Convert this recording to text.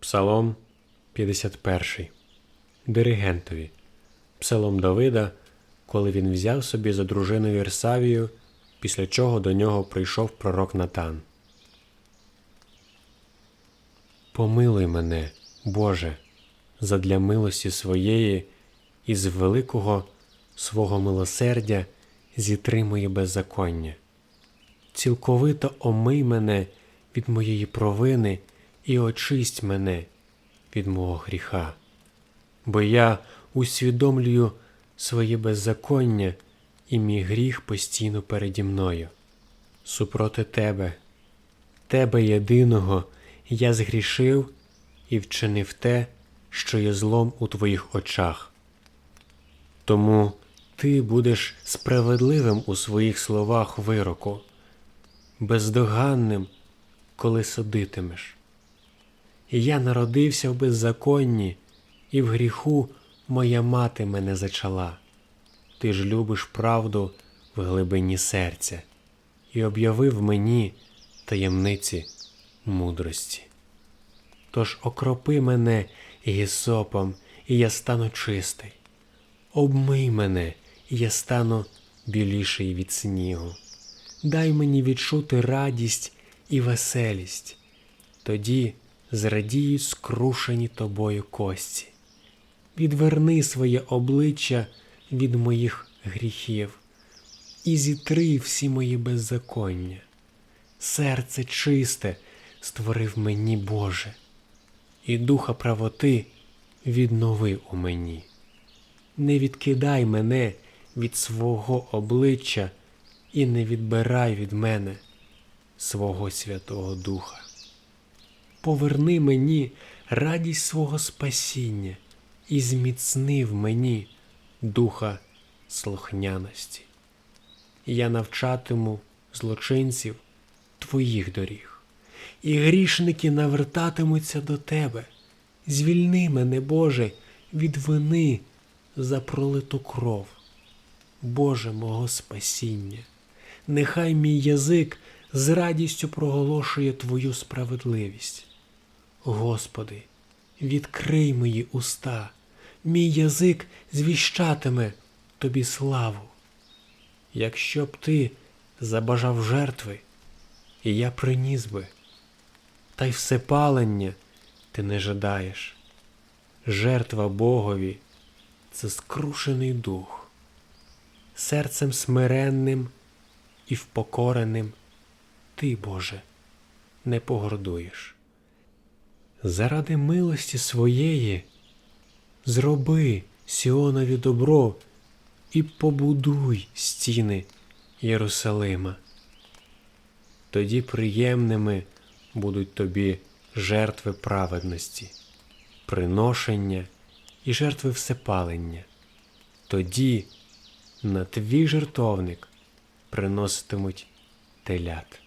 Псалом 51. Диригентові. Псалом Давида, коли він взяв собі за дружину Вірсавію, після чого до нього прийшов пророк Натан. Помилуй мене, Боже, задля милості своєї і з великого свого милосердя зітри моє беззаконня. Цілковито омий мене від моєї провини і очисть мене від мого гріха, бо я усвідомлюю своє беззаконня, і мій гріх постійно переді мною. Супроти тебе, тебе єдиного, я згрішив і вчинив те, що є злом у твоїх очах. Тому ти будеш справедливим у своїх словах вироку, бездоганним, коли судитимеш. І я народився в беззаконні, і в гріху моя мати мене зачала. Ти ж любиш правду в глибині серця і об'явив мені таємниці мудрості. Тож окропи мене гісопом, і я стану чистий. Обмий мене, і я стану біліший від снігу. Дай мені відчути радість і веселість, тоді зрадіють скрушені тобою кості. Відверни своє обличчя від моїх гріхів і зітри всі мої беззаконня. Серце чисте створив мені Боже, і духа правоти віднови у мені. Не відкидай мене від свого обличчя і не відбирай від мене свого Святого Духа. Поверни мені радість свого спасіння і зміцни в мені духа слухняності. Я навчатиму злочинців твоїх доріг, і грішники навертатимуться до тебе. Звільни мене, Боже, від вини за пролиту кров. Боже мого спасіння, нехай мій язик з радістю проголошує Твою справедливість. Господи, відкрий мої уста, мій язик звіщатиме Тобі славу. Якщо б ти забажав жертви, і я приніс би, та й всепалення ти не жадаєш. Жертва Богові це скрушений дух, серцем смиренним і впокореним ти, Боже, не погордуєш. Заради милості своєї зроби Сіонові добро і побудуй стіни Єрусалима. Тоді приємними будуть тобі жертви праведності, приношення і жертви всепалення. Тоді на твій жертовник приноситимуть телят.